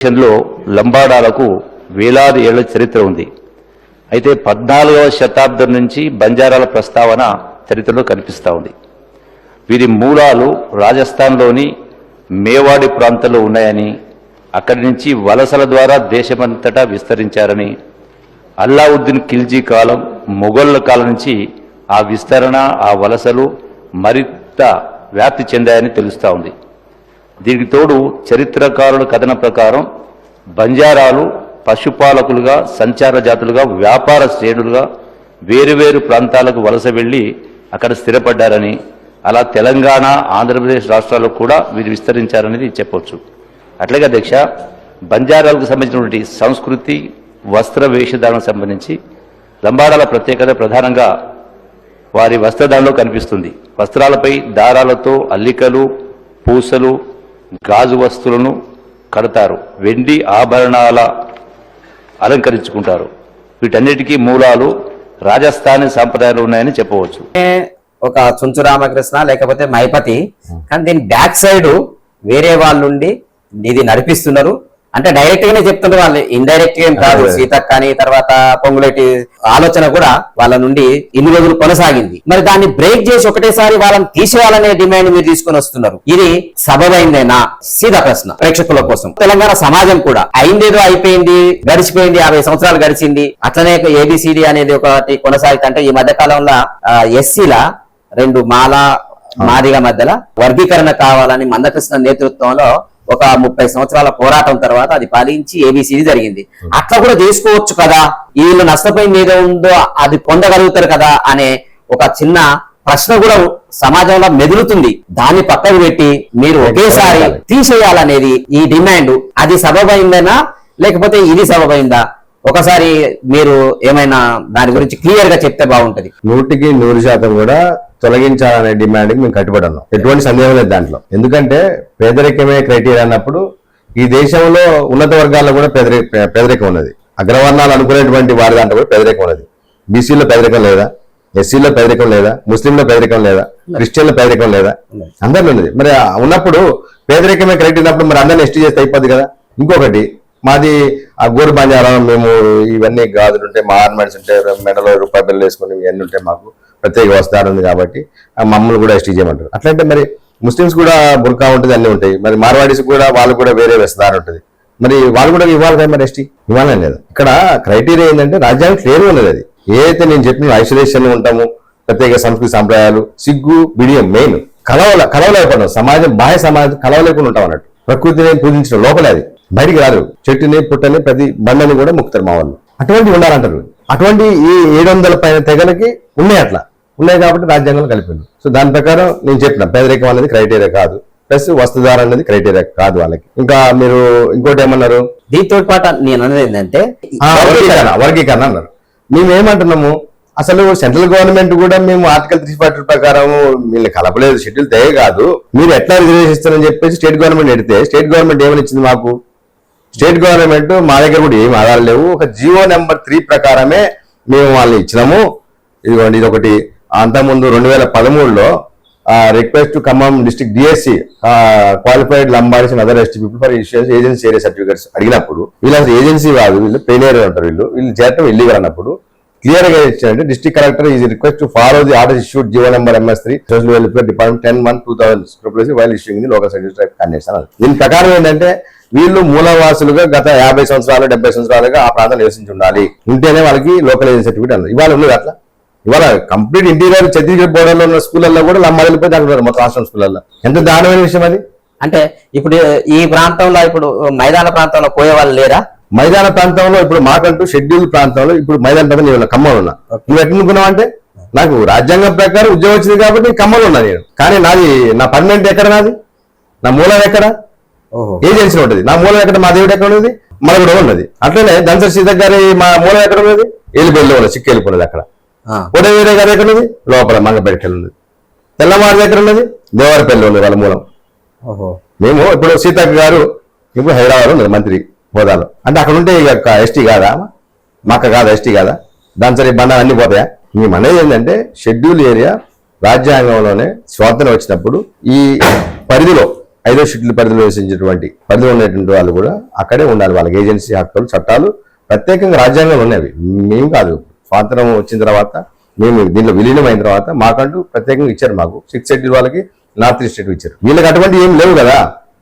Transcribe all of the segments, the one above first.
దేశంలో లంబాడాలకు వేలాది ఏళ్ళ చరిత్ర ఉంది. అయితే పద్నాలుగవ శతాబ్దం నుంచి బంజారాల ప్రస్తావన చరిత్రలో కనిపిస్తూ ఉంది. వీరి మూలాలు రాజస్థాన్లోని మేవాడి ప్రాంతంలో ఉన్నాయని అక్కడి నుంచి వలసల ద్వారా దేశమంతటా విస్తరించారని అల్లావుద్దీన్ ఖిల్జీ కాలం మొఘళ్ళ కాలం నుంచి ఆ విస్తరణ ఆ వలసలు మరింత వ్యాప్తి చెందాయని తెలుస్తూ ఉంది. దీనికి తోడు చరిత్రకారుల కథన ప్రకారం బంజారాలు పశుపాలకులుగా సంచార జాతులుగా వ్యాపార శ్రేణులుగా వేరువేరు ప్రాంతాలకు వలస వెళ్ళి అక్కడ స్థిరపడ్డారని అలా తెలంగాణ ఆంధ్రప్రదేశ్ రాష్ట్రాల్లో కూడా వీరు విస్తరించారనేది చెప్పవచ్చు అట్లాగే అధ్యక్ష బంజారాలకు సంబంధించినటువంటి సంస్కృతి వస్త్ర వేషధారణకు సంబంధించి లంబాడాల ప్రత్యేకత ప్రధానంగా వారి వస్త్రధారణలో కనిపిస్తుంది. వస్త్రాలపై దారాలతో అల్లికలు పూసలు గాజు వస్తువులను కడతారు. వెండి ఆభరణాల అలంకరించుకుంటారు. వీటన్నిటికీ మూలాలు రాజస్థానీ సాంప్రదాయాలు ఉన్నాయని చెప్పవచ్చు. ఒక చుంచు రామకృష్ణ లేకపోతే మైపతి కానీ దీని బ్యాక్ సైడ్ వేరే వాళ్ళు ఇది నడిపిస్తున్నారు. అంటే డైరెక్ట్ గానే చెప్తున్నారు వాళ్ళు. ఇండైరెక్ట్గా ఏం కాదు. సీతక్ కానీ తర్వాత పొంగులేటి ఆలోచన కూడా వాళ్ళ నుండి ఇన్ని రోజులు కొనసాగింది. మరి దాన్ని బ్రేక్ చేసి ఒకటేసారి వాళ్ళని తీసేయాలనే డిమాండ్ మీరు తీసుకొని వస్తున్నారు. ఇది సబబైందేనా? సీదా ప్రశ్న. ప్రేక్షకుల కోసం. తెలంగాణ సమాజం కూడా అయిందేదో అయిపోయింది గడిచిపోయింది యాభై సంవత్సరాలు గడిచింది. అట్లనే ఏబిసిడి అనేది ఒకటి కొనసాగుతుంటే ఈ మధ్య కాలంలో ఎస్సీల రెండు మాల మాదిగ మధ్యలో వర్గీకరణ కావాలని మందకృష్ణ నేతృత్వంలో ఒక ముప్పై సంవత్సరాల పోరాటం తర్వాత అది పాలించి ఏబిసిడి జరిగింది. అట్లా కూడా చేసుకోవచ్చు కదా? వీళ్ళు నష్టపోయింది ఏదో ఉందో అది పొందగలుగుతారు కదా? అనే ఒక చిన్న ప్రశ్న కూడా సమాజంలో మెదులుతుంది. దాన్ని పక్కకు పెట్టి మీరు ఒకేసారి తీసేయాలనేది ఈ డిమాండ్. అది సబబైందేనా? లేకపోతే ఇది సబబైందా? ఒకసారి మీరు ఏమైనా దాని గురించి క్లియర్గా చెప్తే బాగుంటది. నూటికి నూరు శాతం కూడా తొలగించాలనే డిమాండ్ మేము కట్టుబడి ఉన్నాం. ఎటువంటి సందేహం లేదు దాంట్లో. ఎందుకంటే పేదరికమే క్రైటీరియా అన్నప్పుడు ఈ దేశంలో ఉన్నత వర్గాల్లో కూడా పేదరి పేదరికం ఉన్నది. అగ్రవర్ణాలు అనుకునేటువంటి వారి దాంట్లో కూడా పేదరికం ఉన్నది. బీసీలో పేదరికం లేదా? ఎస్సీలో పేదరికం లేదా? ముస్లింలో పేదరికం లేదా? క్రిస్టియన్లో పేదరికం లేదా? అందరిలో ఉన్నది. మరి ఉన్నప్పుడు పేదరికమే కరెక్ట్ ఉన్నప్పుడు మరి అందరిని ఎస్టీ చేస్తే అయిపోద్ది కదా. ఇంకొకటి మాది ఆ గోరు బంజారం మేము ఇవన్నీ గాజులు ఉంటాయి మా ఆర్నమెంట్స్ ఉంటాయి మెడలో రూపాయి బిల్లు వేసుకుని ఇవన్నీ ఉంటాయి మాకు ప్రత్యేక వస్త్రాలు ఉంది కాబట్టి ఆ మమ్మల్ని కూడా ఎస్టీ చేయమంటారు. అట్లంటే మరి ముస్లిమ్స్ కూడా బుర్కా ఉంటుంది అన్నీ ఉంటాయి. మరి మార్వాడీస్ కూడా వాళ్ళు కూడా వేరే వస్త్రాలు ఉంటుంది. మరి వాళ్ళు కూడా ఇవ్వాలి కదా మరి ఎస్టీ? ఇవ్వాలని లేదు. ఇక్కడ క్రైటీరియా ఏంటంటే రాజ్యాంగం క్లియర్ ఉన్నది అది. ఏదైతే నేను చెప్పిన ఐసోలేషన్ ఉంటాము ప్రత్యేక సంస్కృతి సంప్రదాయాలు సిగ్గు బిడియం మెయిన్. కలవల కలవలేకపోవడం సమాజం బాహ్య సమాజం కలవలేకుండా ఉంటాం అన్నట్టు. ప్రకృతిని పూజించడం లోపలే అది. బయటికి రాదు. చెట్టుని పుట్టని ప్రతి బండని కూడా ముక్తారు మా వాళ్ళు. అటువంటి ఉండాలంటారు. అటువంటి ఈ ఏడు వందల పైన తెగలకి ఉన్నాయి అట్లా. ఉన్నాయి కాబట్టి రాజ్యాంగంలో కలిపింది సో దాని ప్రకారం నేను చెప్పిన పేదరికం అనేది క్రైటీరియా కాదు. ప్లస్ వస్తుధార అనేది క్రైటీరియా కాదు వాళ్ళకి. ఇంకా మీరు ఇంకోటి ఏమన్నారు? దీంతో పాటు నేను అనేది ఏంటంటే వర్గీకరణ వర్గీకరణ అన్నారు. మేము ఏమంటున్నాము? అసలు సెంట్రల్ గవర్నమెంట్ కూడా మేము ఆర్టికల్ త్రీ ఫార్టీ ప్రకారం వీళ్ళని కలపలేదు షెడ్యూల్ తెగ కాదు. మీరు ఎట్లా రిజర్వేషన్ ఇస్తారని చెప్పేసి స్టేట్ గవర్నమెంట్ ఎడితే స్టేట్ గవర్నమెంట్ ఏమని ఇచ్చింది మాకు? స్టేట్ గవర్నమెంట్ మా దగ్గర కూడా ఏం ఆధారాలు లేవు. ఒక జియో నెంబర్ త్రీ ప్రకారమే మేము వాళ్ళని ఇచ్చినాము. ఇదిగోండి ఇది ఒకటి అంతకుముందు రెండు వేల పదమూడులో request to Khammam district DSC qualified లంబార్స్ and other ST people for insurance agency area certificates అడిగినప్పుడు వీళ్ళు అసలు ఏజెన్సీ కాదు వీళ్ళు ప్లేనియర్ ఉంటారు వీళ్ళు. వీళ్ళు చేరటం ఇల్లీగల్ అన్నప్పుడు క్లియర్గా ఇచ్చారంటే district collector is request follow the order issued GO number MS three social welfare department ten one two thousand while issuing local service type condition దీని ప్రకారం ఏంటంటే వీళ్ళు మూలవాసులుగా గత యాభై సంవత్సరాలు డెబ్బై సంవత్సరాలుగా ఆ ప్రాంతం నివసించి ఉండాలి ఉంటేనే వాళ్ళకి లోకల్ ఏజెన్సీ సర్టిఫికేట్ అన్నది. ఇవాళ ఉన్నది అట్లా. ఇవాళ కంప్లీట్ ఇంటీరియర్ ఛత్తీస్గఢ్ బోర్డర్లో ఉన్న స్కూళ్ళల్లో కూడా లంబాడిపోయి దాంట్లో మొత్తం రాష్ట్రం స్కూళ్ళల్లో. ఎంత దారుణమైన విషయం అది? అంటే ఇప్పుడు ఈ ప్రాంతంలో ఇప్పుడు మైదాన ప్రాంతంలో పోయే వాళ్ళు లేరా? మైదాన ప్రాంతంలో ఇప్పుడు మాకంటూ షెడ్యూల్ ప్రాంతంలో ఇప్పుడు మైదాన ప్రాంతం నేను ఖమ్మం ఉన్నా. నువ్వు ఎట్లనుకున్నావు అంటే నాకు రాజ్యాంగం ప్రకారం ఉద్యోగం వచ్చింది కాబట్టి నేను ఖమ్మంలో ఉన్నా నేను. కానీ నాది నా పర్మనెంట్ ఎక్కడ నాది? నా మూలం ఎక్కడ? ఏజెన్సీ ఉంటుంది? నా మూలం ఎక్కడ మా దేవుడు ఎక్కడ ఉన్నది? మన కూడా ఉన్నది. అట్లనే దంసర్ సీతక్ గారి మా మూలం ఎక్కడ ఉన్నది? ఎలిపల్లి ఉన్నది చిక్కు వెళ్ళిపోయినది అక్కడ ఉదయవీర గారి ఎక్కడ ఉన్నది? లోపల మంగపేటకెళ్ళి ఉన్నది. తెల్లవారి దగ్గర ఉన్నది? దేవరపల్లి ఉన్నది వాళ్ళ మూలం. మేము ఇప్పుడు సీతక్క గారు ఇప్పుడు హైదరాబాద్ ఉన్నది మంత్రి హోదాలో. అంటే అక్కడ ఉంటే ఇక ఎస్టీ కాదా? మాక కాదా? ఎస్టీ కాదా? దాని సరే బండాలు అన్ని పోతాయా? మేము అనేది ఏంటంటే షెడ్యూల్ ఏరియా రాజ్యాంగంలోనే స్వాతంత్రం వచ్చినప్పుడు ఈ పరిధిలో ఐదో షెడ్యూల్ పరిధిలో నివసించేటువంటి పరిధిలో ఉన్నటువంటి వాళ్ళు కూడా అక్కడే ఉండాలి. వాళ్ళకి ఏజెన్సీ హక్కులు చట్టాలు ప్రత్యేకంగా రాజ్యాంగంలో ఉన్నవి. మేము కాదు. స్వాతంత్రం వచ్చిన తర్వాత మేము దీనిలో విలీనం అయిన తర్వాత మాకంటూ ప్రత్యేకంగా ఇచ్చారు మాకు. సిక్స్ షెడ్యూల్ వాళ్ళకి నార్త్ ఈస్ట్ షెడ్యూల్ ఇచ్చారు. వీళ్ళకి అటువంటి ఏం లేవు కదా.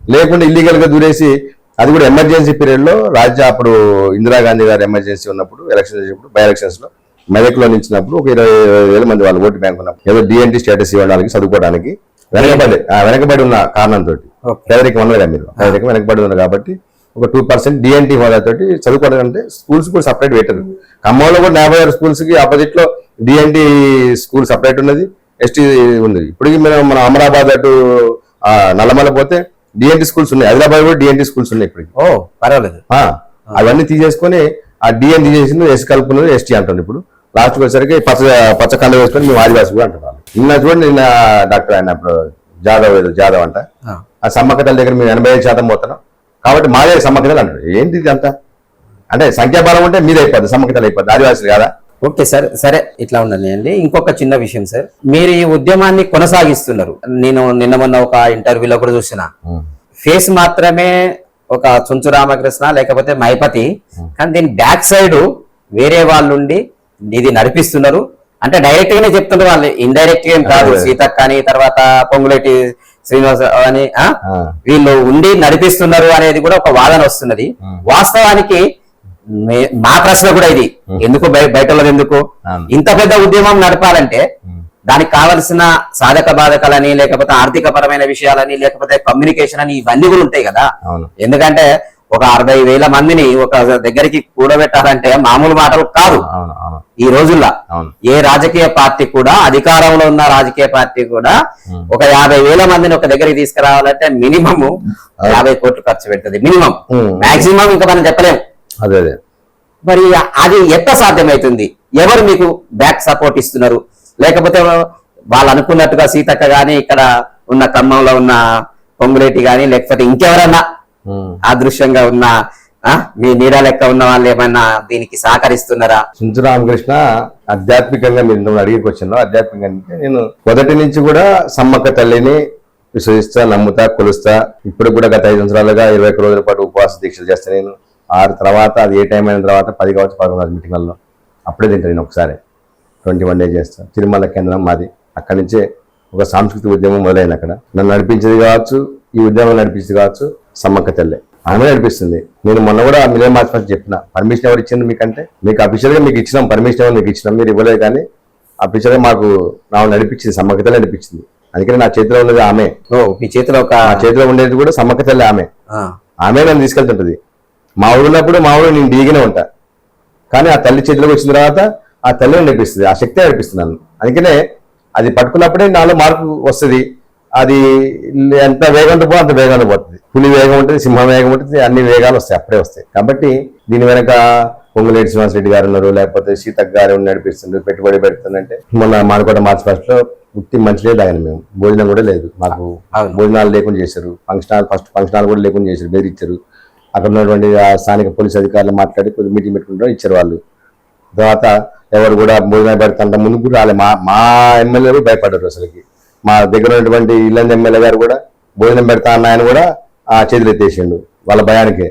లేకుండా ఇల్లీగల్గా దూరేసి అది కూడా ఎమర్జెన్సీ పీరియడ్లో రాజ్య అప్పుడు ఇందిరాగాంధీ గారు ఎమర్జెన్సీ ఉన్నప్పుడు ఎలక్షన్ చేసినప్పుడు బై ఎలక్షన్స్లో మెదక్లో నిలిచినప్పుడు ఒక ఇరవై వేల మంది వాళ్ళు ఓటు బ్యాంక్ ఉన్నప్పుడు ఏదో డిఎన్టీ స్టేటస్ ఇవ్వడానికి చదువుకోవడానికి వెనకబడి ఆ, వెనకబడి ఉన్న కారణంతో పేదరికం ఉన్నది కదా మీరు. పేదరికం వెనకబడి ఉన్నారు కాబట్టి ఒక టూ పర్సెంట్ డిఎన్టీ హోదాతోటి చదువుకోవడం అంటే స్కూల్స్ కూడా సపరేట్ పెట్టరు. ఖమ్మంలో కూడా యాభై ఆరు స్కూల్స్కి ఆపోజిట్లో డిఎన్టీ స్కూల్ సపరేట్ ఉన్నది. ఎస్టీ ఉంది ఇప్పటికి మనం మన అమరాబాద్ అటు నల్లమల పోతే డిఎన్టీ స్కూల్స్ ఉన్నాయి. హైదరాబాద్ కూడా డిఎన్టీ స్కూల్స్ ఉన్నాయి ఇప్పటికి. ఓ పర్వాలేదు. ఆ, అవన్నీ తీసేసుకొని ఆ డిఎన్ తీసేసింది ఎస్ కలుపుకున్నది ఎస్టీ అంటారు ఇప్పుడు. లాస్ట్కి వచ్చేసరికి పచ్చ పచ్చ కండ వేసుకొని మేము ఆదివాసి కూడా అంటున్నాం. నిన్న చూడండి నిన్న డాక్టర్ ఆయన జాదవ్ ఏదో జాదవ్ అంట. ఆ. సమ్మక్కతల దగ్గర మేము ఎనభై ఐదు శాతం పోతున్నాం. కాబట్టి మాదే సమ్మక్కతలు అంటారు ఏంటి ఇది అంతా? అంటే సంఖ్యాబలం ఉంటే మీది అయిపోద్ది సమ్మక్కతలు అయిపోద్ది. ఆదివాసులు కాదా? ఓకే సార్ సరే ఇట్లా ఉండండి. అండి ఇంకొక చిన్న విషయం సార్. మీరు ఈ ఉద్యమాన్ని కొనసాగిస్తున్నారు. నేను నిన్న మొన్న ఒక ఇంటర్వ్యూలో కూడా చూసిన. ఫేస్ మాత్రమే ఒక చుంచు రామకృష్ణ లేకపోతే మైపతి. కానీ దీని బ్యాక్ సైడ్ వేరే వాళ్ళు ఉండి ఇది నడిపిస్తున్నారు. అంటే డైరెక్ట్ గానే చెప్తున్నారు వాళ్ళు. ఇండైరెక్ట్గా ఏం కాదు. అదే. సీతక్క అని తర్వాత పొంగులేటి శ్రీనివాస అని. వీళ్ళు ఉండి నడిపిస్తున్నారు అనేది కూడా ఒక వాదన వస్తున్నది. వాస్తవానికి మే- ప్రశ్న కూడా ఇది. ఎందుకు బయ- బయట ఎందుకు. ఇంత పెద్ద ఉద్యమం నడపాలంటే దానికి కావలసిన సాధక బాధకాలని లేకపోతే ఆర్థిక పరమైన విషయాలని లేకపోతే కమ్యూనికేషన్ అని ఇవన్నీ కూడా ఉంటాయి కదా. ఎందుకంటే ఒక అరవై వేల మందిని ఒక దగ్గరికి కూడబెట్టాలంటే మామూలు మాటలు కాదు. ఈ రోజుల్లో ఏ రాజకీయ పార్టీ కూడా అధికారంలో ఉన్న రాజకీయ పార్టీ కూడా ఒక యాభై వేల మందిని ఒక దగ్గరికి తీసుకురావాలంటే మినిమం యాభై కోట్లు ఖర్చు పెడుతుంది. మినిమం. మాక్సిమం ఇంకా మనం చెప్పలేం అదే అదే. మరి అది ఎట్లా సాధ్యమవుతుంది ఎవరు మీకు బ్యాక్ సపోర్ట్ ఇస్తున్నారు? లేకపోతే వాళ్ళు అనుకున్నట్టుగా సీతక్క గాని ఇక్కడ ఉన్న ఖమ్మంలో ఉన్న పొంగులేటి గాని లేకపోతే ఇంకెవరన్నా అదృశ్యంగా ఉన్న మీ నీడ లెక్క ఉన్న వాళ్ళు ఏమన్నా దీనికి సహకరిస్తున్నారా? సించు రామకృష్ణ ఆధ్యాత్మికంగా మీరు అడిగి వచ్చిందో ఆధ్యాత్మికంగా నేను మొదటి నుంచి కూడా సమ్మక్క తల్లిని విశ్వసిస్తా నమ్ముతా కొలుస్తా. ఇప్పుడు కూడా గత ఐదు సంవత్సరాలుగా ఇరవై ఒక్క రోజుల పాటు ఉపవాస దీక్షలు చేస్తా నేను. ఆరు తర్వాత అది ఏ టైం అయిన తర్వాత పది కావచ్చు పదకొండు మీటింగ్లలో అప్పుడే తింటా నేను ఒకసారి. ట్వంటీ వన్ డేస్ చేస్తా. తిరుమల కేంద్రం మాది. అక్కడి నుంచే ఒక సాంస్కృతిక ఉద్యమం మొదలైంది అక్కడ. నన్ను నడిపించేది కావచ్చు ఈ ఉద్యమం నడిపించేది కావచ్చు సమ్మక్క తల్లే. ఆమె నడిపిస్తుంది. నేను మొన్న కూడా మిలియన్ మార్చ్ ఫస్ట్ చెప్పిన పర్మిషన్ ఎవరు ఇచ్చింది మీకంటే? మీకు అఫీషియల్గా మీకు ఇచ్చినాం పర్మిషన్ ఎవరు మీకు ఇచ్చినాం మీరు ఇవ్వలేదు కానీ అఫీషియల్గా మాకు నా నడిపించింది సమ్మక్క తల్లి నడిపించింది. అందుకని నా చేతిలో ఉన్నది ఆమె. మీ చేతిలో ఒక చేతిలో ఉండేది కూడా సమ్మక్క తల్లి ఆమె. ఆమె నన్ను తీసుకెళ్తుంటది. మా ఊరు ఉన్నప్పుడు మా ఊరు నేను దిగినే ఉంటా. కానీ ఆ తల్లి చేతిలోకి వచ్చిన తర్వాత ఆ తల్లిని నడిపిస్తుంది ఆ శక్తి నడిపిస్తుంది నన్ను. అందుకనే అది పట్టుకున్నప్పుడే నాలో మార్పు వస్తుంది. అది ఎంత వేగంతో పో అంత వేగంతో పోతుంది. పులి వేగం ఉంటుంది సింహం వేగం ఉంటుంది అన్ని వేగాలు వస్తాయి అప్పుడే వస్తాయి. కాబట్టి దీని వెనక పొంగులేటి శ్రీనివాసరెడ్డి గారు ఉన్నారు లేకపోతే సీతక్ గారు నడిపిస్తుండ్రు పెట్టుబడి పెడుతుందంటే మొన్న మానుకోట మార్చి ఫస్ట్లో ఉత్తి మంచిలే తాగాను మేము. భోజనం కూడా లేదు. మాకు. భోజనాలు లేకుండా చేశారు. Function hall first function hall కూడా లేకుండా చేశారు బెదిరించారు అక్కడ ఉన్నటువంటి స్థానిక పోలీస్ అధికారులు మాట్లాడి కొద్ది మీటింగ్ పెట్టుకుంటారు ఇచ్చారు వాళ్ళు. తర్వాత ఎవరు కూడా భోజనం పెడతాంట ముందు కూడా రాలే. మా మా ఎమ్మెల్యే కూడా భయపడ్డారు అసలుకి. మా దగ్గర ఉన్నటువంటి ఇల్లంది ఎమ్మెల్యే గారు కూడా భోజనం పెడతా అన్న ఆయన కూడా ఆ చేతులు ఎత్తేసిండు వాళ్ళ భయానికే.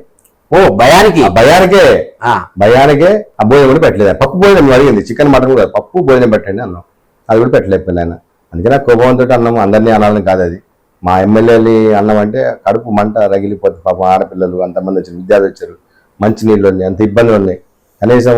ఓ భయానికి? భయానికే. ఆ, భయానికే ఆ భోజనం కూడా పెట్టలేదు? పప్పు భోజనం అడిగింది చికెన్ మటన్ కూడా పప్పు భోజనం పెట్టండి అన్నాం. అది కూడా పెట్టలేకపోయింది ఆయన. అందుకే నాకు కోపంతో అన్నం అందరినీ అనాలని కాదు అది. మా ఎమ్మెల్యేని అన్నం అంటే కడుపు మంట రగిలిపోతుంది పాపం ఆడపిల్లలు అంతమంది వచ్చారు విద్యార్థులు వచ్చారు. మంచి నీళ్ళు ఉన్నాయి అంత ఇబ్బందులు ఉన్నాయి. కనీసం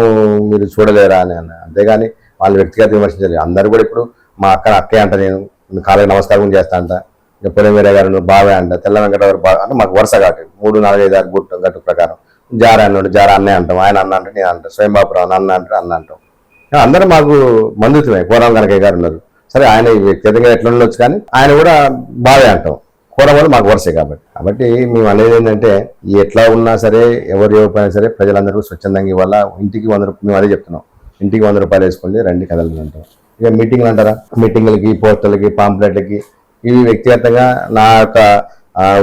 మీరు చూడలేరా అని అన్న. అంతేగాని వాళ్ళు వ్యక్తిగత విమర్శించారు అందరూ కూడా ఇప్పుడు మా అక్క అక్కే అంట నేను కాళ్ళకి నమస్కారం కూడా చేస్తా అంట. ఇంకా పొలం గారు బావే అంట. తెల్ల వెంకటగారు బాగా అంటే మాకు వరుస కాబట్టి మూడు నాలుగు ఐదు ఆరు గుట్టు గట్టు ప్రకారం. జారా అన్నాడు జార అన్నయ్య అంటాం. ఆయన అన్న అంటే నేను అంటాం. స్వయంబాపురావు అన్న అంటే అన్న అంటాం. అందరూ మాకు మందుతున్నాయి కోరం కనకయ్య గారు ఉన్నారు. సరే ఆయన వ్యక్తిగతంగా ఎట్లా ఉండొచ్చు కానీ ఆయన కూడా బావే అంటాం. కోరం కూడా మాకు వరుసే కాబట్టి. కాబట్టి మేము అనేది ఏంటంటే ఎట్లా ఉన్నా సరే ఎవరు ఇవ్వకపోయినా సరే ప్రజలందరూ స్వచ్ఛందంగా ఇవ్వాలా? ఇంటికి వంద రూపాయలు మేము అదే చెప్తున్నాం. ఇంటికి వంద రూపాయలు వేసుకోండి రండి కదలని అంటాం. ఇక మీటింగ్లు అంటారా? మీటింగ్లకి పోస్టర్లకి పాంప్లెట్లకి ఇవి వ్యక్తిగతంగా నా యొక్క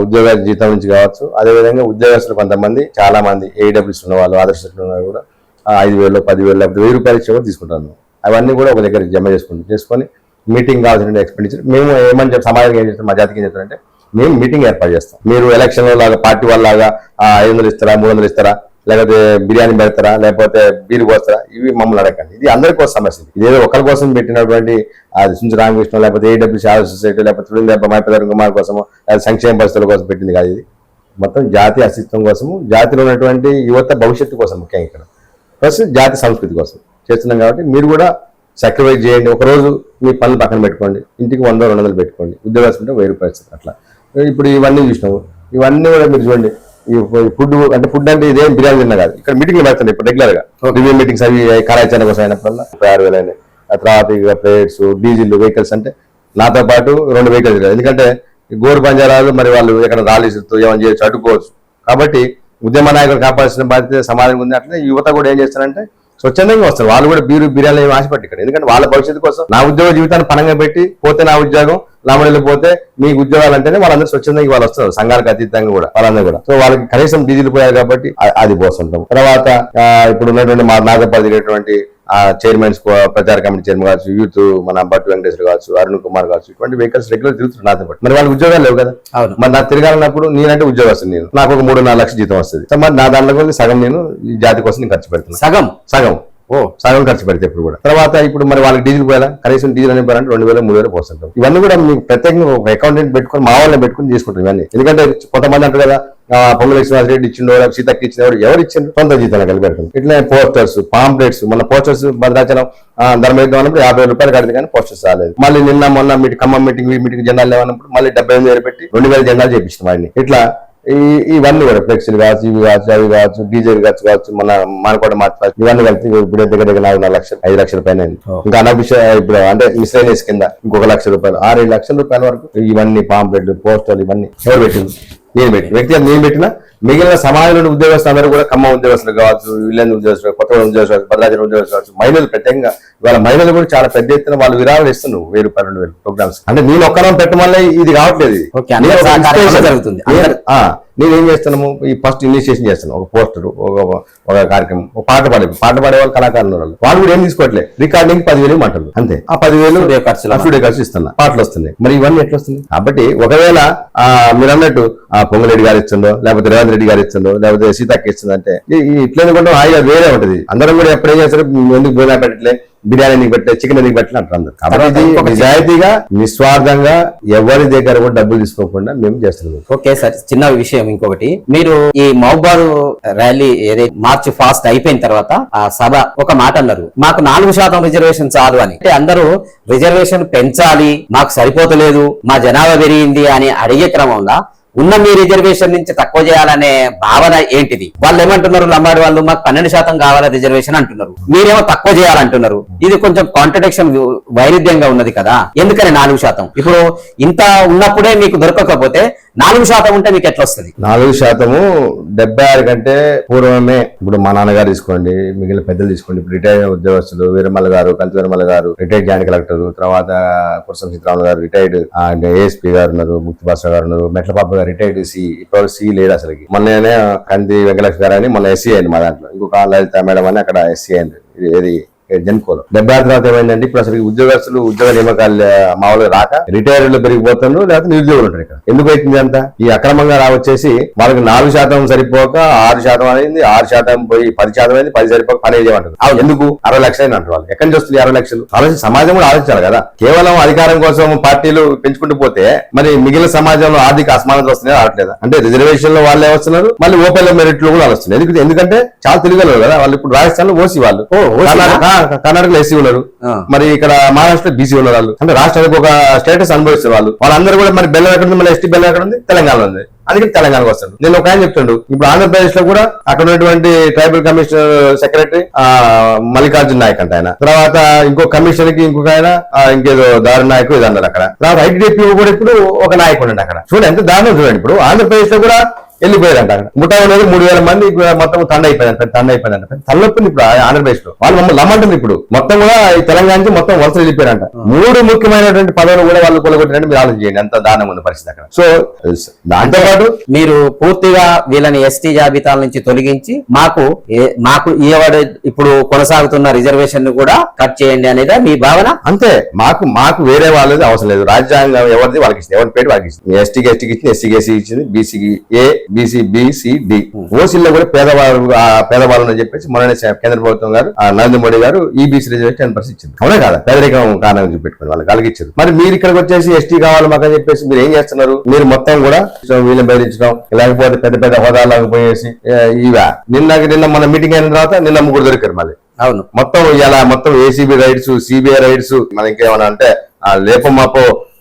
ఉద్యోగ జీతం నుంచి కావచ్చు అదేవిధంగా ఉద్యోగస్తులు కొంతమంది చాలా మంది ఏడబ్ల్యూస్ ఉన్న వాళ్ళు ఆదర్శ వాళ్ళు కూడా ఐదు వేలు పదివేలు లేకపోతే వెయ్యి రూపాయలు ఇచ్చి కూడా తీసుకుంటాను అవన్నీ కూడా ఒక దగ్గర జమ చేసుకుంటాం చేసుకొని మీటింగ్ కావాల్సిన ఎక్స్పెండిచర్ మేము ఏమని చెప్పి సమాజానికి ఏం చేస్తాం మా జాతికి ఏం చెప్తారంటే మేము మీటింగ్ ఏర్పాటు చేస్తాం. మీరు ఎలక్షన్ లాగా పార్టీ వాళ్ళలాగా లాగా ఐదు వందలు ఇస్తారా మూడు వందలు ఇస్తారా? లేకపోతే బిర్యానీ పెడతారా లేకపోతే బీరు పోస్తారా ఇవి మమ్మల్ని అడగండి ఇది అందరి కోసం సమస్య ఇది. ఇదేదో ఒకరి కోసం పెట్టినటువంటి అది సుంచి రామకృష్ణ లేకపోతే ఏడబ్ల్యూ సేవా సొసైటీ లేకపోతే లేకపోతే మైపదర్ కుమార్ కోసము లేదా సంక్షేమ పరిస్థితుల కోసం పెట్టింది కాదు ఇది. మొత్తం జాతి అస్తిత్వం కోసము జాతిలో ఉన్నటువంటి యువత భవిష్యత్తు కోసం ముఖ్యంగా ఇక్కడ. ప్లస్ జాతి సంస్కృతి కోసం చేస్తున్నాం కాబట్టి మీరు కూడా సాక్రిఫైస్ చేయండి. ఒకరోజు మీ పనులు పక్కన పెట్టుకోండి. ఇంటికి వంద రెండు వందలు పెట్టుకోండి. ఉద్యోగాలు ఉంటే వెయ్యి రూపాయలు అట్లా. ఇప్పుడు ఇవన్నీ చూసినాము. ఇవన్నీ కూడా మీరు చూడండి. ఈ ఫుడ్ అంటే ఫుడ్ అంటే ఇదేం బిర్యానీ తిన్నా కాదు. ఇక్కడ మీటింగ్లు పెడుతున్నాయి ఇప్పుడు రెగ్యులర్గా. రివ్యూ మీటింగ్స్ అవి కళాచార కోసం అయినప్పుడల్లా. ముప్పై ఆరు వేలు అయినాయి. తర్వాత ఇక ప్లేట్స్ డీజిల్ వెహికల్స్ అంటే నాతో పాటు రెండు వెహికల్స్ ఎందుకంటే గోరు పంజరాలు మరి వాళ్ళు ఎక్కడ ఇసురుతూ ఏమైనా చేయొచ్చు అడ్డుకోవచ్చు. కాబట్టి ఉద్యమ నాయకులు కాపాడాల్సిన బాధ్యత సమాజం ఉంది. అట్లనే యువత కూడా ఏం చేస్తారంటే స్వచ్ఛందంగా వస్తారు. వాళ్ళు కూడా బీరు బిర్యానీ ఏమి ఆశపట్టి ఇక్కడ. ఎందుకంటే వాళ్ళ భవిష్యత్తు కోసం నా ఉద్యోగ జీవితాన్ని పనంగా పెట్టి పోతే నా ఉద్యోగం లామడీలు పోతే మీకు ఉద్యోగాలు అంటేనే వాళ్ళందరూ స్వచ్ఛందంగా వాళ్ళు వస్తారు సంఘాలకు అతీతంగా కూడా వాళ్ళందరూ కూడా. సో వాళ్ళకి కనీసం డీజిల్ పోయారు కాబట్టి అది పోస్తుంటాం తర్వాత ఇప్పుడు ఉన్నటువంటి మా నాగపల్లి తిరిగేటువంటి ఆ చైర్మన్స్ ప్రచార కమిటీ చైర్మన్ కావచ్చు యూత్ మన భట్ వెంకటేశ్వర కావచ్చు అరుణ్ కుమార్ కావచ్చు ఇటువంటి వెహికల్స్ రెగ్యులర్ తిరుగుతున్నారు నాతో పాటు. మరి వాళ్ళకి ఉద్యోగాలు లేవు కదా? మరి నాకు తిరగాలన్నప్పుడు నేనంటే ఉద్యోగస్తుని నేను. నాకు ఒక మూడు నాలుగు లక్షల జీతం వస్తుంది. సో మరి నా దాంట్లో సగం నేను ఈ జాతి కోసం నేను ఖర్చు పెడుతున్నాను సగం? సగం. ఓ. సగం ఖర్చు పెడితే ఇప్పుడు కూడా. తర్వాత ఇప్పుడు మరి వాళ్ళకి డీజిల్ పోయాలా? కనీసం డీజిల్ అని పోయాలంటే రెండు వేలు మూడు వేలు పోస్తుంటాం. ఇవన్నీ కూడా మీకు ప్రత్యేకంగా ఒక అకౌంటెంట్ పెట్టుకొని మా వాళ్ళని పెట్టుకొని తీసుకుంటాం ఇవన్నీ. ఎందుకంటే కొంతమంది అంటారు కదా పొంగుల శ్రీనివాస రెడ్డి ఇచ్చిండో లేకపోతే సీతకి ఇచ్చిన ఎవరు ఇచ్చిండు సొంత జీతాలు కలిపి పెడతాం ఇట్లా పోస్టర్స్ పాంప్లెట్స్ మన పోస్టర్స్ భద్రాచలం ధర్మయుద్ధం అన్నప్పుడు యాభై రూపాయలు కడితే కానీ పోస్టర్స్ రాలేదు. మళ్ళీ నిన్న మొన్న మీటింగ్ ఖమ్మం మీటింగ్ మీటింగ్ జెండాలు లేవన్నప్పుడు మళ్ళీ డెబ్బై ఎనిమిది వేలు పెట్టి రెండు వేల జెండాలు చేపించిన వాడిని ఇట్లా ఈ ఇవన్నీ కూడా ఫ్లెక్సీలు కావచ్చు ఇవి కావచ్చు అవి కావచ్చు డీజేలు కావచ్చు కావచ్చు మన మనకోట మాట ఇవన్నీ కలిపి ఇప్పుడు దగ్గర దగ్గర నాలుగు నాలుగు లక్షలు ఐదు లక్షల పైన. ఇంకా అనభిష ఇప్పుడు అంటే మిస్లైనస్ కింద ఇంకొక లక్ష రూపాయలు ఆరు లక్షల రూపాయల వరకు ఇవన్నీ పాంప్లెట్లు పోస్టర్లు ఇవన్నీ ఎవరు పెట్టింది నేను పెట్టి వ్యక్తిగత నేను పెట్టినా మిగిలిన సమాజంలో ఉద్యోగస్తులు అందరూ కూడా ఖమ్మం ఉద్యోగస్తులు కావచ్చు వీళ్ళని ఉద్యోగస్తులు కొత్త ఉద్యోగస్తులు భద్రాచలం ఉద్యోగస్తులు కావచ్చు మహిళలు ప్రత్యేకంగా ఇవాళ మహిళలు కూడా చాలా పెద్ద ఎత్తున వాళ్ళు విరాళాలు ఇస్తున్నారు వెయ్యి రూపాయలు రెండు వేలు ప్రోగ్రామ్స్ అంటే నేను ఒక్కరం పెట్టమల్ల ఇది కావట్లేదు. జరుగుతుంది. నేను- చేస్తున్నాము? ఈ ఫస్ట్ ఇనిషియేషన్ చేస్తాను ఒక పోస్టర్ ఒక ఒక కార్యక్రమం ఒక పాట పాడే పాట పాడే వాళ్ళు కళాకారులు వాళ్ళు వాళ్ళు కూడా ఏం తీసుకోవట్లేదు రికార్డింగ్ పదివేలు ఇవ్వమంటారు అంతే. ఆ పదివేలు ఆ స్టూడియో ఖర్చు ఇస్తున్నా పాటలు వస్తున్నాయి. మరి ఇవన్నీ ఎట్లా వస్తున్నాయి? కాబట్టి ఒకవేళ ఆ మీరు అన్నట్టు ఆ పొంగురెడ్డి గారు ఇస్తుందో లేకపోతే రేవంత్ రెడ్డి గారు ఇస్తుందో లేకపోతే సీతక్క ఇస్తుందో అంటే ఇట్లా అనుకుంటాం హాయిగా వేరే ఉంటది. అందరం కూడా ఎప్పుడు చేస్తారు? ఎందుకు భోజనం పెట్టలే బిర్యానీ పెట్టలే చికెన్ ఎందుకు పెట్టలే అంటారు అందరు. కాబట్టి నిజాయితీగా నిస్వార్థంగా ఎవరి దగ్గర కూడా డబ్బులు తీసుకోకుండా మేము చేస్తున్నాం. ఓకే సార్ చిన్న విషయం ఇంకొకటి. మీరు ఈ మహబాద్ ర్యాలీ ఏదైతే మార్చ్ ఫాస్ట్ అయిపోయిన తర్వాత ఆ సభ ఒక మాట అన్నారు. మాకు నాలుగు శాతం రిజర్వేషన్ చాలు అని. అంటే అందరూ రిజర్వేషన్ పెంచాలి మాకు సరిపోతలేదు మా జనాభా పెరిగింది అని అడిగే క్రమంలో ఉన్న మీ రిజర్వేషన్ నుంచి తక్కువ చేయాలనే భావన ఏంటిది? వాళ్ళు ఏమంటున్నారు? లంబాడి వాళ్ళు మాకు పన్నెండు శాతం కావాలి రిజర్వేషన్ అంటున్నారు. మీరేమో తక్కువ చేయాలంటున్నారు. ఇది కొంచెం కాంట్రడిక్షన్ వైరుధ్యంగా ఉన్నది కదా. ఎందుకని నాలుగు శాతం? ఇప్పుడు ఇంత ఉన్నప్పుడే మీకు దొరకకపోతే నాలుగు శాతం ఉంటే మీకు ఎట్లా వస్తుంది నాలుగు శాతము డెబ్బై ఆరు కంటే పూర్వమే. ఇప్పుడు మా నాన్నగారు తీసుకోండి మిగిలిన పెద్దలు తీసుకోండి. ఇప్పుడు రిటైర్ ఉద్యోగస్తులు వీరమల్ల గారు కంచి వీరమల్ల గారు రిటైర్డ్ జాయింట్ కలెక్టర్ తర్వాత కురసం సీతారామన్ గారు రిటైర్డ్ ఏఎస్పీ గారు ఉన్నారు ముక్తి భాస్కర్ గారు ఉన్నారు మెట్లపాప గారు రిటైర్డ్ సి ఇప్పుడు సి లేడు అసలుకి. మొన్ననే కంది వెంకటలక్ష్మి గారు అని మొన్న ఎస్సీ అయింది మా దాంట్లో. ఇంకొక లలిత మేడం అని అక్కడ ఎస్సీ అయింది. ఇది- ఇది జన్కోలో డెబ్బై ఆరు తర్వాత ఏమైందంటే ఇప్పుడు అసలు ఉద్యోగస్తులు ఉద్యోగ నియామకాలు మామూలుగా రాక రిటైర్లు పెరిగిపోతున్నారు లేకపోతే నిరుద్యోగులు ఉంటారు ఇక్కడ. ఎందుకు అవుతుంది అంతా? ఈ అక్రమంగా రావచ్చేసి వాళ్ళకి నాలుగు శాతం సరిపోక ఆరు శాతం అయింది ఆరు శాతం పోయి పది శాతం అయింది పది సరిపోక పని చేయమంటారు. ఎందుకు? అరవై లక్షలు అయింది అంటారు వాళ్ళు ఎక్కడి నుంచి వస్తుంది అరవై లక్షలు? ఆలోచి సమాజం కూడా ఆలోచించాలి కదా. కేవలం అధికారం కోసం పార్టీలు పెంచుకుంటూ పోతే మరి మిగిలిన సమాజంలో ఆర్థిక అసమానత వస్తున్నాయి రావట్లేదా? అంటే రిజర్వేషన్లో వాళ్ళే వస్తున్నారు మళ్ళీ ఓపెన్ మెరిట్లో కూడా వస్తున్నారు. ఎందుకంటే చాలా తెలుగులో కదా. వాళ్ళు ఇప్పుడు రాజస్థాన్లో ఓసీ వాళ్ళు. కర్ణాటకలో ఎస్సీ ఉన్నారు. ఆ. మరి ఇక్కడ మహారాష్ట్ర బీసీ ఉన్నారు వాళ్ళు. అంటే రాష్ట్రానికి ఒక స్టేటస్ అనుభవిస్తారు వాళ్ళు. వాళ్ళందరూ కూడా మరి బెల్లం ఎక్కడ ఉంది? మన ఎస్టీ బెల్లం ఎక్కడ ఉంది? తెలంగాణ ఉంది. అందుకని తెలంగాణకు వస్తాడు నేను ఒక ఆయన చెప్తాడు. ఇప్పుడు ఆంధ్రప్రదేశ్లో కూడా అక్కడ ఉన్నటువంటి ట్రైబల్ కమిషనర్ సెక్రటరీ ఆ మల్లికార్జున నాయక్ అంట ఆయన. తర్వాత ఇంకో కమిషనర్కి ఇంకొక ఆయన ఇంకేదో దారుణ నాయకు ఇది అన్నారు అక్కడ. తర్వాత ఐటీడీపీ కూడా ఇప్పుడు ఒక నాయకుడు అక్కడ. చూడండి ఎంత దారుణం చూడండి ఇప్పుడు. ఆంధ్రప్రదేశ్లో కూడా వెళ్ళిపోయారంట. అక్కడ ముఠా ఉన్నది మూడు వేల మంది మొత్తం తండ అయిపోయింది తండ అయిపోయిందంట. పెద్ద తలనొప్పింది ఇప్పుడు ఆంధ్రప్రదేశ్లో వాళ్ళు మమ్మల్ని నమ్మంటుంది ఇప్పుడు. మొత్తం కూడా ఈ తెలంగాణ నుంచి మొత్తం వలస వెళ్ళిపోయారంట. మూడు ముఖ్యమైనటువంటి పదవులు కూడా వాళ్ళు కొలగొట్టినట్టు మీరు ఆలోచన చేయండి. ఎంత దారుణంగా ఉంది పరిస్థితి అక్కడ. సో దాంతో పాటు మీరు పూర్తిగా వీళ్ళని ఎస్టీ జాబితాల నుంచి తొలగించి మాకు మాకు ఇవ్వబడే ఇప్పుడు కొనసాగుతున్న రిజర్వేషన్ను కూడా కట్ చేయండి అనేదా మీ భావన? అంతే. మాకు మాకు వేరే వాళ్ళది అవసరం లేదు. రాజ్యాంగం ఎవరిది వాళ్ళకి ఇస్తుంది ఎవరి పేరు వాళ్ళకి ఇస్తుంది ఎస్టీకి ఎస్టీకి ఇచ్చింది ఎస్సీకి ఎస్సీ ఇచ్చింది బీసీకి ఏ బీసీ బిసి డి ఓసీలో కూడా పేదవాళ్ళు పేదవాళ్ళు అని చెప్పేసి మొన్న కేంద్ర ప్రభుత్వం గారు ఆ నరేంద్ర మోడీ గారు ఈ బీసీ రిజర్వేషన్ టెన్ పర్సెంట్ ఇచ్చింది. అవునా కదా? పేదరికం కారణం చూపెట్టుకుని వాళ్ళకి కలిగించారు మరి మీరు ఇక్కడికి వచ్చేసి ఎస్టీ కావాలి మాకు అని చెప్పేసి మీరు ఏం చేస్తున్నారు? మీరు మొత్తం కూడా వీళ్ళని బెదిరించడం లేకపోతే పెద్ద పెద్ద హోదాలకు పోయేసి ఇవా? నిన్న నిన్న మన మీటింగ్ అయిన తర్వాత నిన్న ముగ్గురు దొరికారు మళ్ళీ. అవును. మొత్తం ఇలా మొత్తం ఏసీబీ రైడ్స్ సిబిఐ రైడ్స్ మనకి ఏమన్నా అంటే ఆ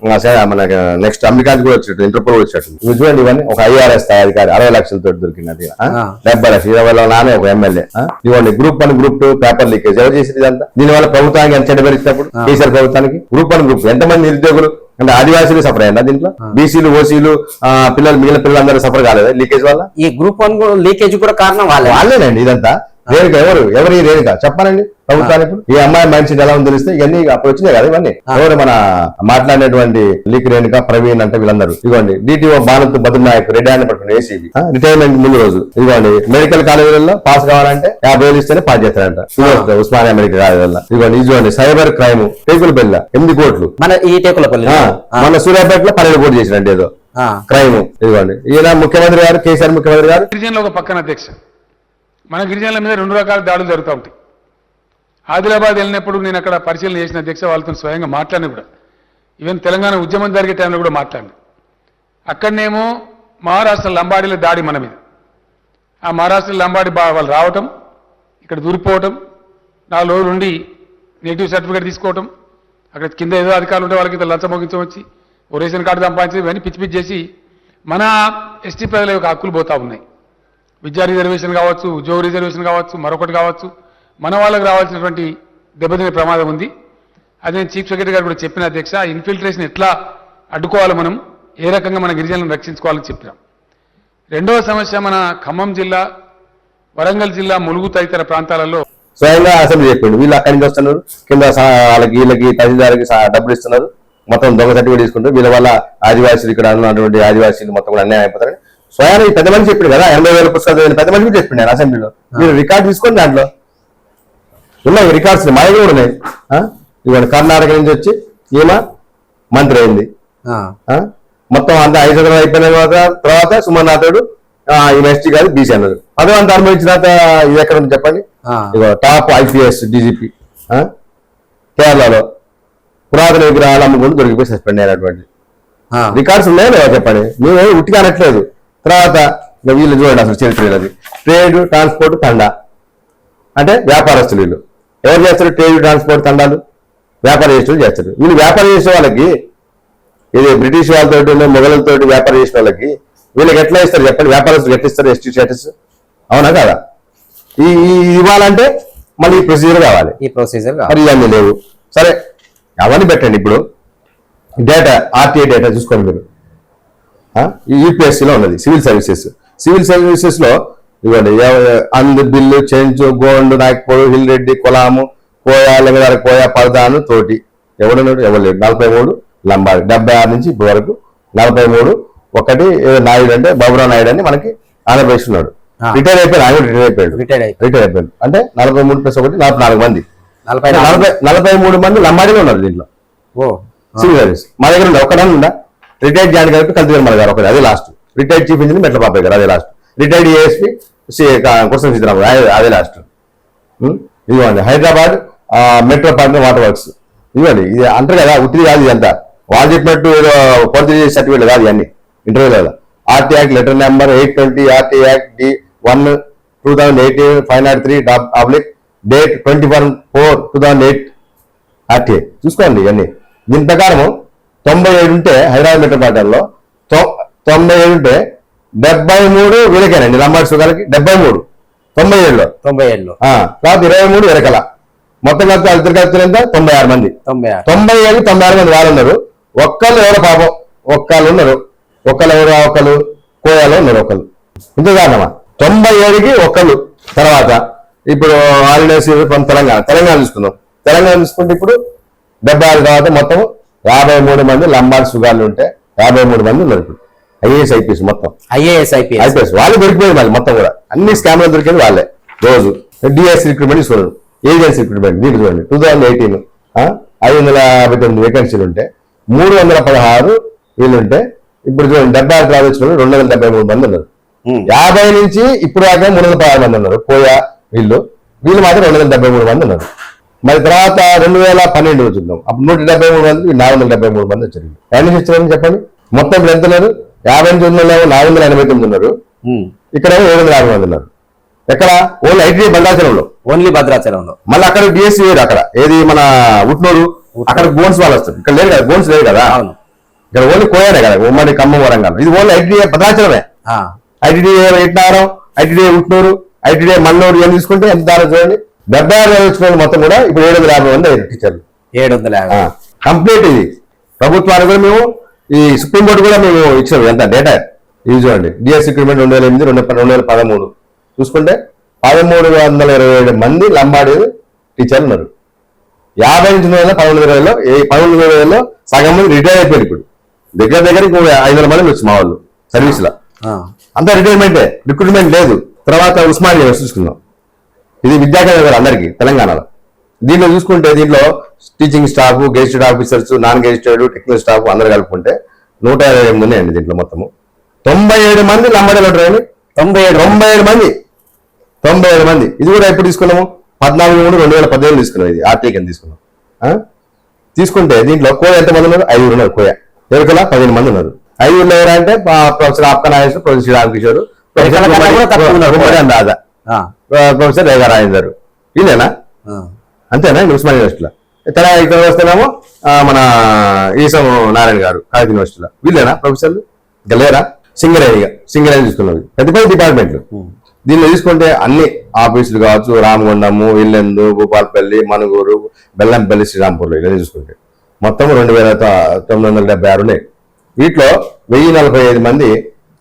లేపం మాపో ఆ సే- మన నెక్స్ట్ అమెరికా నుంచి కూడా వచ్చేట్టు ఇంటర్పోల్ వచ్చేట్టు చూడండి ఇవన్నీ ఒక ఐఆర్ఎస్ అధికారి అరవై లక్షలతో దొరికింది అది. ఆ? ఆ. డెబ్బై లక్షలు. ఇరవై నానే ఒక ఎమ్మెల్యే. ఇవ్వండి group one group two paper leakage ఎవరు చేసింది ఇదంతా? దీనివల్ల ప్రభుత్వానికి ఎంత చెడ్డ పేరు ఇచ్చినప్పుడు కేసీఆర్ ప్రభుత్వానికి? గ్రూప్ వన్ గ్రూప్ ఎంతమంది నిరుద్యోగులు? అంటే ఆదివాసీలు సఫర్ అయ్యిందా దీంట్లో? బీసీలు ఓసీలు పిల్లలు మిగిలిన పిల్లలు అందరూ సఫర్ కాలేదా లీకేజ్ వల్ల? ఈ గ్రూప్ వన్ లీకేజ్ కూడా కారణం వాళ్ళే. వాళ్ళేనండి ఇదంతా. రేణుక ఎవరు? ఎవరు ఈ రేణుక చెప్పానండి ప్రభుత్వానికి? ఈ అమ్మాయి మైండ్ సెట్ ఎలా ఉందో తెలిస్తే ఇవన్నీ అప్పుడు వచ్చినాయి కదా ఇవన్నీ. ఎవరు మన మాట్లాడినటువంటి లీక్ రేణుక ప్రవీణ్ అంటే వీళ్ళందరూ. ఇదిగోండి డిటిఓ బాలత్ బద్రనాయక్ రెడ్డి అని పట్టుకుని ఏసీబీ రిటైర్మెంట్ ముందు రోజు. ఇదిగోండి మెడికల్ కాలేజీలలో పాస్ కావాలంటే యాభై వేలు ఇస్తేనే పాస్ చేస్తారంట. ఉస్మానియా మెడికల్ కాలేజీలలో. ఇదిగోండి ఇదిగోండి సైబర్ క్రైమ్ టేకుల బిల్ల ఎనిమిది కోట్లు. మన ఈ టేకులపల్లి మన సూర్యాపేటలో పన్నెండు కోట్లు చేసినట్టు ఏదో. ఆ. క్రైమ్. ఇదిగోండి ఈయన ముఖ్యమంత్రి గారు కేసీఆర్ ముఖ్యమంత్రి గారు. గిరిజనులు ఒక పక్కన అధ్యక్ష. మన గిరిజనుల మీద రెండు రకాల దాడులు జరుగుతూ ఉంటాయి. ఆదిలాబాద్ వెళ్ళినప్పుడు నేను అక్కడ పరిశీలన చేసిన అధ్యక్ష వాళ్ళతో స్వయంగా మాట్లాడిన కూడా. ఈవెన్ తెలంగాణ ఉద్యమం జరిగే టైంలో కూడా మాట్లాడిన. అక్కడనేమో మహారాష్ట్ర లంబాడీల దాడి మన మీద. ఆ మహారాష్ట్ర లంబాడి బా వాళ్ళు రావటం ఇక్కడ దూరిపోవటం నాలుగు రోజులు ఉండి నెగిటివ్ సర్టిఫికేట్ తీసుకోవటం అక్కడ కింద ఏదో అధికారులు ఉంటే వాళ్ళకి ఇంత లంచం మోగించం వచ్చి ఓ రేషన్ కార్డు సంపాదించి ఇవన్నీ పిచ్చి పిచ్చి చేసి మన ఎస్టీ ప్రజల యొక్క హక్కులు పోతా ఉన్నాయి. విద్యా రిజర్వేషన్ కావచ్చు ఉద్యోగ రిజర్వేషన్ కావచ్చు మరొకటి కావచ్చు మన వాళ్ళకి రావాల్సినటువంటి దెబ్బతినే ప్రమాదం ఉంది. అదే చీఫ్ సెక్రటరీ గారు కూడా చెప్పిన అధ్యక్ష ఇన్ఫిల్ట్రేషన్ ఎట్లా అడ్డుకోవాలి మనం ఏ రకంగా మన గిరిజనులను రక్షించుకోవాలని చెప్పినాం. రెండవ సమస్య మన ఖమ్మం జిల్లా వరంగల్ జిల్లా ములుగు తదితర ప్రాంతాలలో స్వయంగా అసెంబ్లీ చెప్పండి. వీళ్ళు అక్కడి నుంచి వస్తున్నారు. కింద వాళ్ళకి వీళ్ళకి తహసీల్దార్కి డబ్బులు ఇస్తున్నారు. మొత్తం దొంగ సర్టిఫికేట్ తీసుకుంటారు. వీళ్ళ వల్ల ఆదివాసీలు ఇక్కడ ఉన్నటువంటి ఆదివాసీలు మొత్తం కూడా అన్యాయం అయిపోతారని స్వయాన్ని ఈ పెద్ద మనిషి చెప్పిండు కదా ఎనభై వేల పుస్తకాలు పెద్ద మనిషి కూడా చెప్పిండు ఆయన అసెంబ్లీలో. మీరు రికార్డ్ తీసుకోండి దాంట్లో ఉన్నాయి రికార్డ్స్ మా దగ్గర కూడా ఉన్నాయి? ఇదిగోండి కర్ణాటక నుంచి వచ్చి ఈమె మంత్రి అయింది? మొత్తం అంతా ఐదు వందలు అయిపోయిన తర్వాత తర్వాత సుమన్ నాథుడు ఈమె ఎస్టీ కాదు బీసీ అన్నారు పదవి అంతా అనుభవించిన తర్వాత ఇది ఎక్కడ ఉంది చెప్పండి? Top IPS DGP. కేరళలో పురాతన విగ్రహాలు అమ్ముకుంటూ దొరికిపోయి సస్పెండ్ అయినటువంటి. ఆ. రికార్డ్స్ ఉన్నాయో చెప్పండి? మేము ఉట్టిగా అనట్లేదు. తర్వాత ఇక వీళ్ళు చూడండి అసలు చరిత్ర వీళ్ళది. ట్రేడ్ ట్రాన్స్పోర్ట్ తండా. అంటే వ్యాపారస్తులు వీళ్ళు. ఎవరు చేస్తారు ట్రేడ్ ట్రాన్స్పోర్ట్ తండాలు? వ్యాపారం చేసిన చేస్తారు. వీళ్ళు వ్యాపారం చేసే వాళ్ళకి ఇది బ్రిటిష్ వాళ్ళతో మొఘలతో వ్యాపారం చేసిన వాళ్ళకి వీళ్ళకి ఎట్లా ఇస్తారు చెప్పండి? వ్యాపారస్తులు ఎట్లా ఇస్తారు? ST status? అవునా కదా? ఈ ఇవ్వాలంటే మళ్ళీ ఈ ప్రొసీజర్ కావాలి. ఈ ప్రొసీజర్ మరి ఇవన్నీ లేవు. సరే అవన్నీ పెట్టండి ఇప్పుడు. డేటా ఆర్టీఐ డేటా చూసుకోండి మీరు. యూపీఎస్సీలో ఉన్నది సివిల్ సర్వీసెస్. సివిల్ సర్వీసెస్లో ఇవ్వండి అందు బిల్లు చెంచు గోండు నాయకపోడు హిల్ రెడ్డి కులాము కోయా లింగదార కోయా పరదాను తోటి. ఎవడున్నాడు ఎవరు నలభై మూడు లంబాడి. డెబ్బై ఆరు నుంచి ఇప్పటి వరకు నలభై మూడు ఒకటి నాయుడు అంటే బాబురావు నాయుడు అని మనకి ఆంధ్రప్రదేశ్ ఉన్నాడు. రిటైర్ అయిపోయాడు ఆయన రిటైర్ అయిపోయాడు. అయిపోయి రిటైర్ అయిపోయాడు. అంటే నలభై మూడు ప్లస్ ఒకటి నలభై నాలుగు మంది. నలభై. నలభై మూడు మంది లంబాడీలో ఉన్నారు దీంట్లో. ఓ. Civil service. మా దగ్గర ఉండే ఒకటే ఉందా? రిటైర్డ్ జాయిన్ గారికి కలిసి మన గారు ఒకటి అదే లాస్ట్ రిటైర్డ్ చీఫ్ ఇంజనీర్ మెట్ల బాబాయ్ గారు అదే last retired ASP Kursam Seetharama అదే లాస్ట్ ఇవ్వండి Hyderabad metro park water works. ఇవ్వండి ఇది అంటారు కదా ఉత్తిరి కాదు ఇదంతా. వాళ్ళు చెప్పినట్టు ఏదో పొరతి సర్టిఫికేట్ కాదు ఇవన్నీ. ఇంటర్వ్యూ కదా. RT act letter number eight twenty RT act D one two thousand eighteen five not three public date twenty one four two thousand eight RTI చూసుకోండి ఇవన్నీ. దీని ప్రకారము తొంభై ఏడు ఉంటే హైదరాబాద్ మెట్రోపాలిటన్లో తొంభై ఏడు ఉంటే డెబ్బై మూడు వీళ్ళకేనండి లంబాడి సుగాలకి డెబ్బై మూడు. తొంభై ఏడులో. తొంభై ఆ, తర్వాత ఇరవై మూడు ఇరకల మొత్తం కలిపి ఇద్దరు కలిపి ఎంత తొంభై ఆరు మంది. తొంభై ఆరు. తొంభై ఏడు తొంభై ఆరు మంది వాళ్ళు ఉన్నారు ఒక్కళ్ళు ఎవరో పాపం ఒక్కళ్ళు ఉన్నారు. ఒక్కళ్ళు ఎవరు ఒక్కళ్ళు? కోయాలో ఉన్నారు ఒకళ్ళు ఇంత కాదమ్మా తొంభై ఏడుకి ఒకళ్ళు తర్వాత ఇప్పుడు హాలిడేస్ కొంత తెలంగాణ తెలంగాణ చూసుకుందాం తెలంగాణ చూసుకుంటే ఇప్పుడు డెబ్బై ఆరు తర్వాత మొత్తం యాభై మూడు మంది లంబాడి సుగాలు ఉంటే యాభై మూడు మంది ఉన్నారు ఐఏఎస్ ఐపీఎస్ మొత్తం. IAS IPS. ఐపీఎస్. వాళ్ళు దొరికిపోయింది మళ్ళీ మొత్తం కూడా. అన్ని స్కామ్లు దొరికింది వాళ్ళే. రోజు. డిఎస్ రిక్రూట్మెంట్ చూడండి ఏజెన్సీ రిక్రూట్మెంట్. దీంట్లో చూడండి. టూ థౌసండ్ ఎయిటీన్ ఐదు వందల యాభై తొమ్మిది వేకెన్సీలు ఉంటే మూడు వందల పదహారు వీళ్ళుంటే ఇప్పుడు చూడండి డెబ్బై ఆరు వాళ్ళు రెండు వందల డెబ్బై మూడు మంది ఉన్నారు. యాభై నుంచి ఇప్పుడు దాకా మూడు వందల పదహారు మంది ఉన్నారు. పోయా వీళ్ళు. వీళ్ళు మాత్రం రెండు వందల డెబ్బై మూడు మంది ఉన్నారు. మరి తర్వాత రెండు వేల పన్నెండు చూద్దాం. అప్పుడు నూట డెబ్బై మూడు మంది నాలుగు వందల డెబ్బై మూడు మంది వచ్చారు ఎన్ని వచ్చారని చెప్పండి? మొత్తం ఇప్పుడు ఎంత ఉన్నారు? యాభై ఉన్న వాళ్ళు నాలుగు వందల ఎనభై తొమ్మిది ఉన్నారు. ఇక్కడ ఏడు వందల యాభై మంది ఉన్నారు. ఎక్కడ? ఓన్లీ ఐటీ బండాచలంలో ఓన్లీ భద్రాచలంలో. మళ్ళీ అక్కడ డిఎస్సీ వేరు అక్కడ. ఏది మన ఉట్నూరు? అక్కడ బోన్స్ వాళ్ళు వస్తారు. ఇక్కడ లేదు కదా బోన్స్ లేదు కదా? అవును. ఇక్కడ ఓన్లీ కోయానే కదా ఉమ్మడి ఖమ్మం వరంగల్. ఇది only ITDA భద్రాచలమే. ITDA Eturnagaram ITDA Utnoor ITDA Mannur ఇవన్నీ తీసుకుంటే ఎంత దాని చూడండి? వచ్చిన వాళ్ళు మొత్తం కూడా ఇప్పుడు ఏడు వందల యాభై మంది అయ్యారు టీచర్లు. ఏడు వందల యాభై కంప్లీట్ ఇది. ప్రభుత్వానికి కూడా మేము ఈ సుప్రీంకోర్టు కూడా మేము ఇచ్చాము ఎంత? డేటా. ఇది చూడండి. డిఎస్ రిక్రూట్మెంట్ రెండు వేల ఎనిమిది రెండు రెండు వేల పదమూడు. చూసుకుంటే పదమూడు వందల ఇరవై ఏడు మంది లంబాడి టీచర్లు ఉన్నారు. యాభై నుంచి వేల పదకొండు ఇరవైలో ఏ పదకొండు ఇరవైలో సగం మంది రిటైర్ అయిపోయారు ఇప్పుడు. దగ్గర దగ్గర ఇంకో ఐదు వందల మంది వచ్చి మా వాళ్ళు సర్వీస్లో. అంతా రిటైర్మెంటే రిక్రూట్మెంట్ లేదు. తర్వాత ఉస్మానియా చూసుకుందాం. ఇది విద్యాకేంద్ర గారు అందరికీ తెలంగాణలో. దీంట్లో చూసుకుంటే దీంట్లో teaching staff gazetted officers non gazetted technical staff అందరు కలుపుకుంటే నూట ఇరవై ఎనిమిది ఉన్నాయండి దీంట్లో మొత్తము. తొంభై ఏడు మంది లంబడలో ఉంటారండి తొంభై ఏడు తొంభై ఏడు మంది. తొంభై ఏడు మంది. ఇది కూడా ఎప్పుడు తీసుకున్నాము? పద్నాలుగు మూడు రెండు వేల పదిహేను తీసుకున్నాం ఇది. ఆర్టీ కింద తీసుకున్నాం? తీసుకుంటే దీంట్లో కోయ ఎంత మంది ఉన్నారు? ఐదుగురు ఉన్నారు కోయ. ఎవరికలా పదిహేను మంది ఉన్నారు. ఐదుగురు ఎవరంటే professor ఆప్కా Nageshwar professor Sriramakishore professor professor Rega Rajender వీళ్ళేనా అంతేనా? ఉస్మాన్ యూనివర్సిటీలో. ఇతర ఇక్కడ వస్తేనేమో మన ఈసం నారాయణ గారు కాళీ యూనివర్సిటీలో. వీళ్ళేనా ప్రొఫెసర్లు? ఇంకా లేరా? సింగరేణిగా సింగరేణి తీసుకున్నది పెద్ద పెద్ద డిపార్ట్మెంట్లు. దీనిలో తీసుకుంటే అన్ని ఆఫీసులు కావచ్చు రామగుండము ఇల్లెందు భూపాలపల్లి మనుగూరు బెల్లంపల్లి శ్రీరాంపూర్లో ఇలా చూసుకుంటే. మొత్తం రెండు వేల తొమ్మిది వందల డెబ్బై ఆరు ఉన్నాయి. వీటిలో వెయ్యి నలభై ఐదు మంది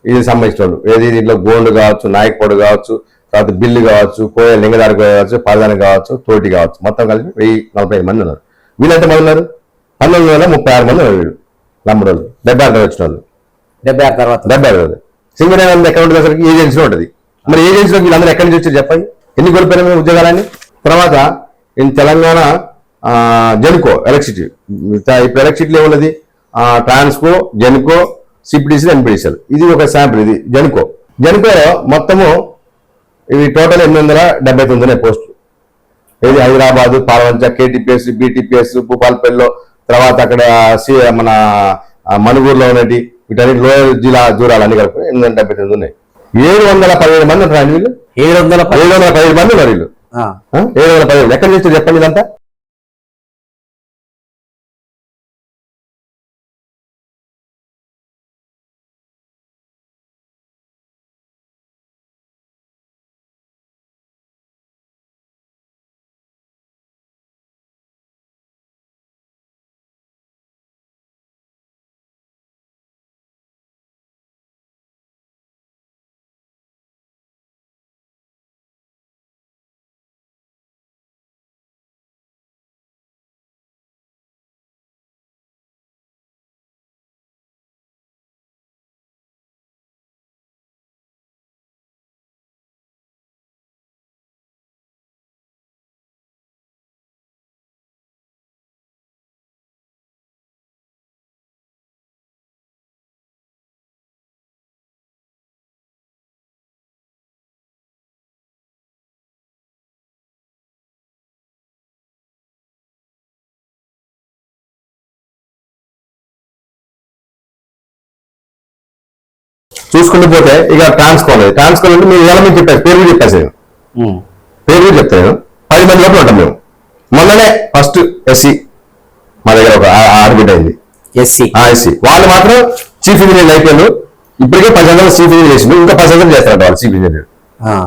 ఇది సంబంధించిన వాళ్ళు. ఏది దీంట్లో గోండు కావచ్చు నాయకపొడు కావచ్చు తర్వాత బిల్లు కావచ్చు కోయ లింగదారి కావచ్చు పాదాని కావచ్చు తోటి కావచ్చు మొత్తం కలిపి వెయ్యి నలభై ఐదు మంది ఉన్నారు. వీళ్ళు ఎంత మంది ఉన్నారు? పంతొమ్మిది వందల ముప్పై ఆరు మంది ఉన్నారు వీళ్ళు. లంబడోళ్ళు డెబ్బై ఆరు వచ్చిన వాళ్ళు. డెబ్బై ఆరు తర్వాత. డెబ్బై ఆరు సింగరేణి అనేది ఎక్కడ ఉంటుంది అసలు? ఏజెన్సీలో ఉంటుంది. మరి ఏజెన్సీలో వీళ్ళందరూ ఎక్కడి నుంచి వచ్చారు చెప్పండి? ఎన్ని కోల్పోయినా మేము ఉద్యోగాలని తర్వాత ఇన్ తెలంగాణ జెన్కో ఎలక్ట్రిసిటీ. ఇప్పుడు ఎలక్ట్రిసిటీలో ఏమున్నది? ట్రాన్స్కో జెన్కో సిపిడిసి ఎన్పిడిసిఎల్ ఇది ఒక శాంపుల్ ఇది జెన్కో. జెన్కోలో మొత్తము ఇవి టోటల్ ఎనిమిది వందల డెబ్బై తొమ్మిది ఉన్నాయి పోస్టులు ఇది హైదరాబాద్ పాలవంచ కేటీపీఎస్ బీటీపీఎస్ భూపాలపల్లిలో తర్వాత అక్కడ మన మనుగూరులో ఉన్నటి వీటన్నిటి లోయర్ జిల్లా దూరాలు అన్ని కలిపి ఎనిమిది వందల డెబ్బై తొమ్మిది ఉన్నాయి. ఏడు వందల పదిహేడు మంది ఉంటారు వీళ్ళు? ఏడు వందల ఏడు వందల పదిహేడు మంది ఉన్నారు వీళ్ళు? ఏడు వందల పదిహేడు. ఎక్కడి నుంచి చెప్పండి ఇదంతా? చూసుకుంటూ పోతే ఇక ట్రాన్స్కోల్ ట్రాన్స్కోల్ అంటే మీరు ఎలా మీరు చెప్పారు పేరు చెప్పేసి పేరు కూడా చెప్తాను పది మంది లోపల ఉంటాం మేము. మొన్ననే ఫస్ట్ ఎస్సీ మా దగ్గర ఒక ఆ- ఆడబిడ్డ అయింది. ఎస్సీ ఆ ఎస్సీ వాళ్ళు మాత్రం చీఫ్ ఇంజనీర్ అయిపోయారు. ఇప్పటికే పది వందలు చీఫ్ ఇంజనీర్ చేసిండు ఇంకా పది వందలు చేస్తారంట వాళ్ళు chief engineer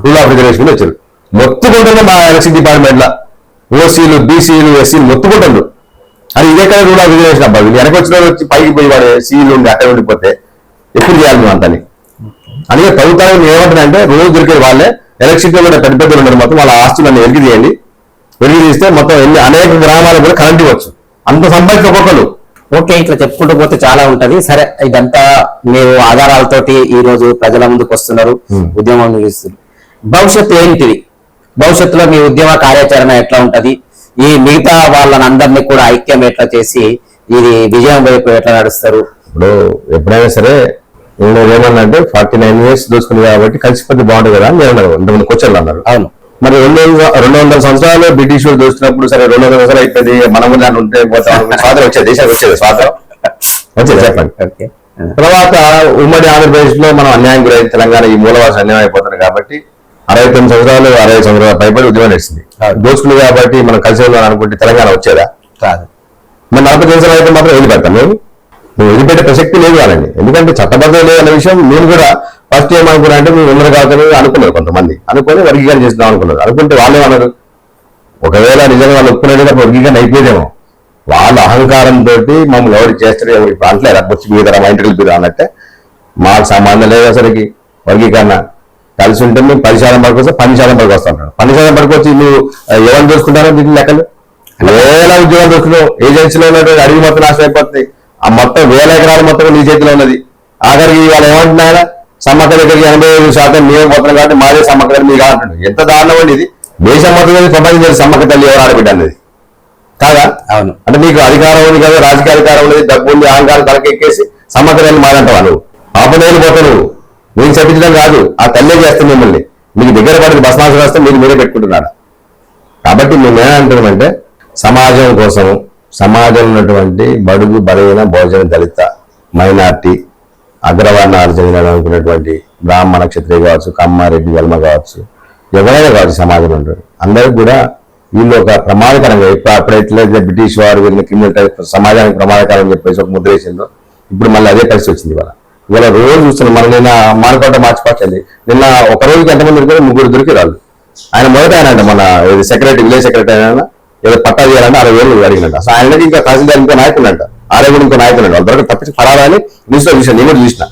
rule of reservation వచ్చారు. మొత్తుకుంటున్నారు మా ఎలక్షన్ డిపార్ట్మెంట్లో. ఓసీలు బీసీలు ఎస్సీలు మొత్తుకుంటుండ్రు అది ఇదే కదా రూల్ ఆఫ్ రిజర్వేషన్ అబ్బా. వీళ్ళు వెనక వచ్చిన వచ్చి పైకి పోయి వాడు సీలు ఉండి అక్కడ ఉండిపోతే ఎప్పుడు చేయాలి మేము అంతని? అందుకే ప్రభుత్వానికి ఏమంటుందంటే రోజు దొరికేది వాళ్ళే ఎలక్ట్రిసిటీ కూడా పెద్ద పెద్దలు ఉన్నారు మొత్తం వాళ్ళ ఆస్తులన్నీ వెలికి తీయండి. వెలికి తీస్తే మొత్తం ఎన్ని అనేక గ్రామాలకు కూడా కరెంట్ ఇవ్వచ్చు. అంత సంపాదించిన ఒక్కొక్కరు ఓకే ఇట్లా చెప్పుకుంటూ పోతే చాలా ఉంటది. సరే ఇదంతా మీరు ఆధారాలతోటి ఈ రోజు ప్రజల ముందుకు వస్తున్నారు. ఉద్యమం నిర్వహిస్తున్నారు భవిష్యత్తు ఏంటిది? భవిష్యత్తులో మీ ఉద్యమ కార్యాచరణ ఎట్లా ఉంటది? ఈ మిగతా వాళ్ళని అందరినీ కూడా ఐక్యం ఎట్లా చేసి ఇది విజయం వైపు ఎట్లా నడుస్తారు? ఇప్పుడు ఎప్పుడైనా సరే నేను ఏమన్నా అంటే ఫార్టీ నైన్ ఇయర్స్ దోసుకుంది కాబట్టి కలిసిపోతే బాగుంటుంది కదా అని నేను అన్నారు ఇంతమంది కూర్చోళ్ళు అన్నారు. అవును. మరి రెండు రెండు వందల సంవత్సరాలు బ్రిటిష్ వాళ్ళు దోచుకున్నప్పుడు సరే రెండు వందల సంవత్సరాలు అయిపోయింది మనం దాన్ని ఉంటే పోతాం. స్వాతంత్రం వచ్చేది దేశానికి వచ్చేది స్వాతంత్రం. వచ్చేది చెప్పండి. తర్వాత ఉమ్మడి ఆంధ్రప్రదేశ్లో మనం అన్యాయం గురైంది తెలంగాణ ఈ మూలవాసి అన్యాయం అయిపోతుంది కాబట్టి అరవై తొమ్మిది సంవత్సరాలు అరవై సంవత్సరాలు పైబడి ఉద్యమం నడిచింది. దోచుకుంది కాబట్టి మనం కలిసి వెళ్దాం అనుకుంటే తెలంగాణ వచ్చేదా? కాదు మరి నలభై సంవత్సరాలు అయితే మాత్రం వదిలిపెడతాం మేము మేము వదిలిపెట్టే ప్రసక్తి లేదు వాళ్ళని ఎందుకంటే చట్టబద్ధం లేదు అనే విషయం నేను కూడా ఫస్ట్ ఏమనుకున్నా అంటే మేము ఉన్నారు కాబట్టి అనుకున్నారు కొంతమంది. అనుకొని వర్గీకరణ చేద్దాం అనుకున్నారు. అనుకుంటే వాళ్ళు ఏమన్నారు? ఒకవేళ నిజంగా వాళ్ళు ఒప్పుకున్నట్టు అప్పుడు వర్గీకరణ అయిపోయేదేమో. వాళ్ళ అహంకారంతో మమ్మల్ని ఎవరు చేస్తారు ఎవరు ఇప్పుడు అంటలేరు? బొచ్చి మీద మా ఇంటికి మీరు అన్నట్టే. మాకు సంబంధం లేదు అసలుకి వర్గీకరణ. కలిసి ఉంటే మేము పది శాతం పరకు వస్తే పది శాతం పరకు వస్తా పది శాతం పరకు వచ్చి నువ్వు ఎవరు చూసుకుంటారో దీని లెక్కలు? వేల ఉద్యోగాలు దొరుకుతున్నావు ఏజెన్సీలో ఉన్నటువంటి అడిగి మొత్తం నాశనం అయిపోతుంది ఆ మొత్తం వేల ఎకరాలు మొత్తం నీ చేతిలో ఉన్నది. ఆఖరికి వాళ్ళు ఏమంటున్నారా సమ్మక్క దగ్గరికి ఎనభై ఐదు శాతం మేము పోతున్నాం కాబట్టి మాదే సమ్మక్క దగ్గర మీకు అంటున్నాడు. ఎంత దారుణం అండి ఇది? దేశం మొత్తం ప్రపంచం చేసి సమ్మక్క తల్లి ఎవరు ఆడబిడ్డ అనేది? కాదా? అవును. అంటే నీకు అధికారం ఉంది కదా రాజకీయ అధికారం ఉంది డబ్బు ఉంది అహంకారం తలకెక్కేసి సమ్మక్కదాన్ని మాదంటావా నువ్వు? పాపనేలు పోతా నువ్వు. నేను చెప్పించడం కాదు ఆ తల్లే చేస్తుంది మిమ్మల్ని? మీకు దగ్గర పడిన బసమాసం వస్తే మీరు మీరే పెట్టుకుంటున్నాడు? కాబట్టి మేము ఏమంటున్నామంటే సమాజం కోసం సమాజంలో ఉన్నటువంటి బడుగు బలహీన భోజన దళిత మైనార్టీ అగ్రవర్ణాలు చెందిన అనుకున్నటువంటి బ్రాహ్మణ క్షత్రియ కావచ్చు కమ్మారెడ్డి వెల్మ కావచ్చు ఎవరైనా కావచ్చు సమాజంలో ఉంటారు అందరికి కూడా వీళ్ళు ఒక ప్రమాదకరంగా ఇప్పుడు అప్పుడైతే బ్రిటిష్ వారు వీళ్ళని క్రిమినల్ టైప్ సమాజానికి ప్రమాదకరం చెప్పేసి ఒక ముద్ర వేసిందో ఇప్పుడు మళ్ళీ అదే పరిస్థితి వచ్చింది ఇవాళ. ఇవాళ రోజు చూస్తున్నాం మనం నిన్న మానకోట మార్చిపోతుంది నిన్న ఒక రోజుకి ఎంతమంది దొరికారు ముగ్గురు దొరికిరాళ్ళు. ఆయన మొదట ఆయన అంటే మన సెక్రటరీ విలేజ్ సెక్రటరీ ఆయన ఏదో పట్టా చేయాలంటే అరవై వేలు అడిగినట్ట అసలు ఆయనకి ఇంకా తహసీల్దార్ ఇంకో నాయకుడు అంట. ఆరే కూడా ఇంకో నాయకుడు అంట. వాళ్ళ దొరక తప్పించి పడాలని న్యూస్లో చూసాను నేను కూడా చూసిన.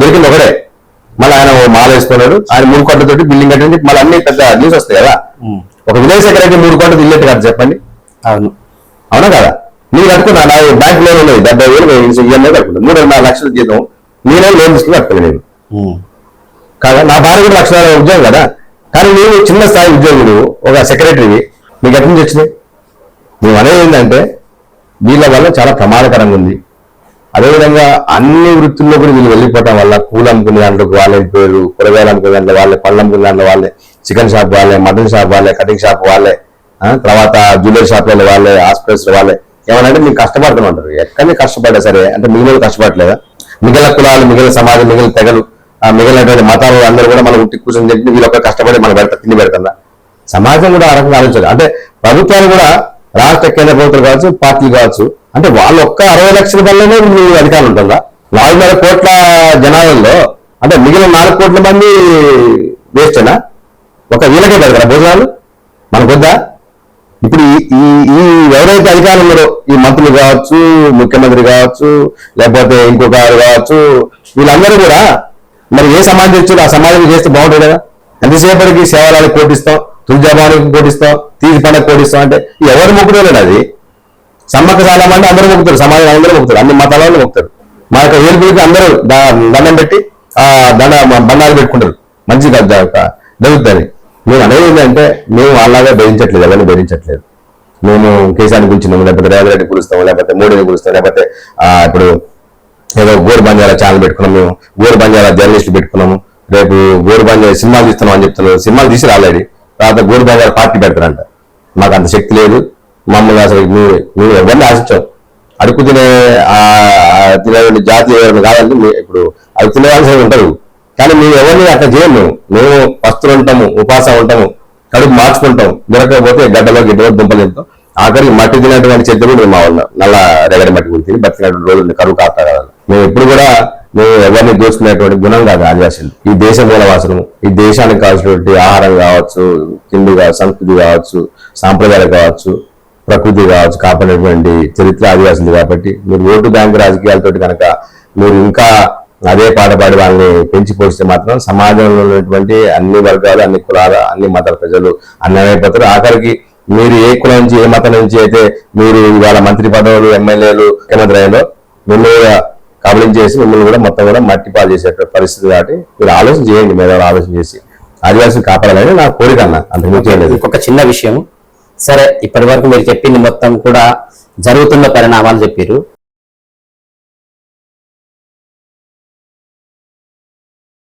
దొరికింది ఒకడే. మళ్ళీ ఆయన మాల వేసుకున్నాడు. ఆయన మూడు కోట్లతోటి బిల్డింగ్ కట్టింది మళ్ళీ అన్ని పెద్ద న్యూస్ వస్తాయి కదా. ఒక విలేజ్ సెక్రటరీ మూడు కోట్లు ఇల్లేట్టు కదా చెప్పండి. అవును. అవునా కదా? మీరు కట్టుకున్నా నా బ్యాంక్ లోన్ ఉన్నది డెబ్బై వేలు ఈఎంఐ కట్టుకున్నా. మూడు నాలుగు లక్షలు జీతం నేనే లోన్ తీసుకుని కట్టుకున్నాను నేను. కాదా? నా భార్య కూడా లక్షల ఉద్యోగం కదా. కానీ నేను చిన్న స్థాయి ఉద్యోగులు ఒక సెక్రటరీ. మీకు ఎక్కడి నుంచి వచ్చినాయి? మేము అనేది ఏంటంటే వీళ్ళ వల్ల చాలా ప్రమాదకరంగా ఉంది. అదేవిధంగా అన్ని వృత్తుల్లో కూడా వీళ్ళు వెళ్ళిపోవటం వల్ల పూలు అమ్ముకునే దాంట్లో వాళ్ళే వెళ్ళిపోయారు కూరగాయలు అమ్ముకునే దాంట్లో వాళ్ళే పళ్ళు అమ్ముకునే దాంట్లో వాళ్ళే చికెన్ షాప్ వాళ్ళే మటన్ షాప్ వాళ్ళే కటింగ్ షాప్ వాళ్ళే తర్వాత జ్యువెలరీ షాప్ వాళ్ళే వాళ్ళే హాస్పిటల్స్ వాళ్ళే. ఏమనంటే మీకు కష్టపడుతూనే ఉంటారు. ఎక్కడ కష్టపడ్డా సరే అంటే మిగిలిన కష్టపడలేదా మిగిలిన కులాలు మిగిలిన సమాజం మిగిలిన తెగలు మిగిలినటువంటి మతాలు అందరూ కూడా మనం ఉట్టి కూర్చొని చెప్పి వీళ్ళు కష్టపడి మనం పెడతా తిండి పెడతారా? సమాజం కూడా ఆ రకంగా ఆలోచించాలి. అంటే ప్రభుత్వాలు కూడా రాష్ట్ర కేంద్ర ప్రభుత్వం కావచ్చు పార్టీలు కావచ్చు అంటే వాళ్ళు ఒక్క అరవై లక్షల వల్లనే వీళ్ళు అధికారం ఉంటుందా నాలుగున్నర కోట్ల జనాలలో అంటే మిగిలిన నాలుగు కోట్ల మంది వేస్టేనా ఒక వీళ్ళకే పెడతారా భోజనాలు? మనకొద్దా ఇప్పుడు ఈ ఈ- ఎవరైతే అధికారులు ఉన్నారో ఈ మంత్రులు కావచ్చు ముఖ్యమంత్రి కావచ్చు లేకపోతే ఇంకొక కావచ్చు వీళ్ళందరూ కూడా మరి ఏ సమాజం ఇచ్చారు ఆ సమాజం చేస్తే బాగుంటుంది కదా? ఎంతసేపటికి సేవలానికి కోటిస్తాం? తులజాబానికి కోటిస్తాం తీసి పండగ కోటిస్తాం అంటే ఎవరు మొక్కుతారు అది? సమ్మక్క సాలం అంటే అందరూ మొక్కుతారు సమాజం అందరూ మొక్కుతారు అన్ని మతాల వాళ్ళు మొక్కుతారు. మా యొక్క ఏలుపులకి అందరూ దండం పెట్టి ఆ దండ బండాలు పెట్టుకుంటారు. మంచిగా జరుగుతుంది. మేము అనేది ఏంటంటే మేము అలాగే భరించట్లేదు ఎవరిని భరించట్లేదు మేము కేసాన్ని పిలిచినాము లేకపోతే రేవంత్ రెడ్డి పిలుస్తాము లేకపోతే మోడీని పిలుస్తాం లేకపోతే ఇప్పుడు ఏదో గోరు బంజారా ఛానల్ పెట్టుకున్నాం మేము గోరు బంజారా జర్నలిస్టులు పెట్టుకున్నాము రేపు గోరు బంజారా సినిమాలు తీస్తున్నాం అని చెప్తున్నారు. సినిమాలు తీసి రాలేడు తర్వాత గోరుబాబు గారు పార్టీ పెడతారంట. మాకు అంత శక్తి లేదు. మమ్మల్ని అసలు నువ్వు నువ్వు ఎవరిని ఆశించావు. అడుగు తినే ఆ తినే జాతి ఎవరిని కాదండి మీ- ఇప్పుడు అవి తినే ఉంటారు. కానీ మేము ఎవరిని అట్లా చేయం మేము మేము పస్తులు ఉంటాము ఉపాసం ఉంటాము కడుపు మార్చుకుంటాం. దొరకకపోతే గడ్డలో గిడ్డలో దుంపలు తింటాం. ఆఖరికి మట్టి తినేటువంటి చెత్త కూడా మా వాళ్ళ నల్ల రెగడి మట్టి గురించి బతికినటువంటి రోజులు కరువు కాపాడాలి మేము ఎప్పుడు కూడా మేము ఎవరిని దోచుకునేటువంటి గుణం కాదు ఆదివాసులు. ఈ దేశ మూలవాసనం ఈ దేశానికి కావాల్సినటువంటి ఆహారం కావచ్చు తిండి కావచ్చు సంస్కృతి కావచ్చు సాంప్రదాయాలు కావచ్చు ప్రకృతి కావచ్చు కాపాడేటువంటి చరిత్ర ఆదివాసులు కాబట్టి మీరు ఓటు బ్యాంక్ రాజకీయాలతో కనుక మీరు ఇంకా అదే పాటపాడి వాళ్ళని పెంచి పోస్తే మాత్రం సమాజంలో ఉన్నటువంటి అన్ని వర్గాలు అన్ని కులాలు అన్ని మతాల ప్రజలు అన్యాయపోతారు ఆఖరికి మీరు ఏ కులం నుంచి ఏ మతం నుంచి అయితే మీరు ఇవాళ మంత్రి పదవులు ఎమ్మెల్యేలు ముఖ్యమంత్రి అయ్యారో మిమ్మల్ని చేసి మిమ్మల్ని కూడా మొత్తం కూడా మట్టి పాలు పరిస్థితి కాబట్టి మీరు ఆలోచన చేయండి మీద ఆలోచన చేసి. ఆదివాసులు కాపాడాలని నా కోరిక అన్న అంత ముఖ్యం లేదు. ఇంకొక చిన్న విషయం. సరే ఇప్పటి వరకు మీరు చెప్పింది మొత్తం కూడా జరుగుతున్న పరిణామాలు చెప్పారు